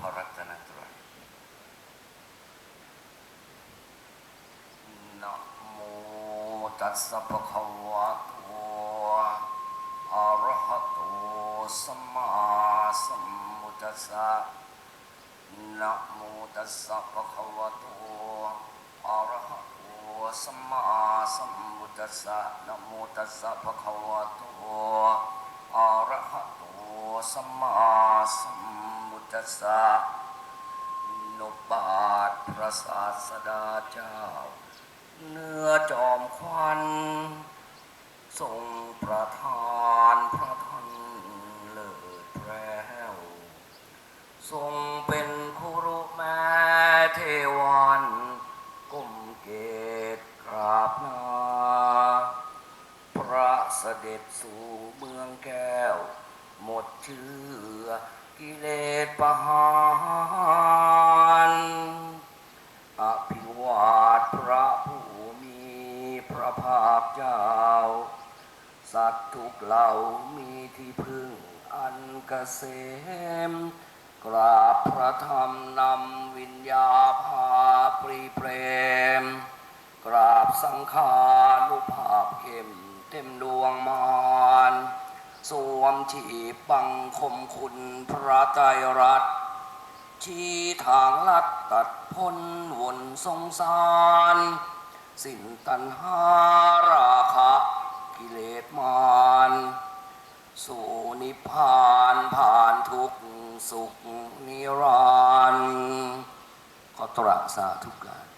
พระรัตนตรัยนะโมตัสสะภะคะวะโตอะระหะโตสัมมาสัมพุทธัสสะนะโมตัสสะภะคะวะโตอะระหะโตสัมมาสัมพุทธัสสะนะโมตัสสะภะคะวะโตอะระหะโตสัมมาสัม ทัสสะนบาทพระศาสดาเจ้า เนื้อจอมควันทรงประทานพระทันเลิศแพรวทรงเป็นครุรุแม่เทวันก้มเกตกราบนาพระเสด็จสู่เมืองแก้ว หมดเชื่อ กิเลสประหารอภิวาทพระผู้มีพระภาคเจ้า สัตว์ทุกเหล่ามีที่พึ่งอันเกษม กราบพระธรรมนำวิญญาภาปรีเปรม กราบสังฆานุภาพเข้มเต็มดวงมาน สวมชีพบังคมคุณพระไตรรัตชี้ทางลัดตัดพ้นวนสงสาร สิ้นตัณหาราคะกิเลสมารสู่นิพพานผ่านทุกสุขนิรันดร์ขอตระสาธุการ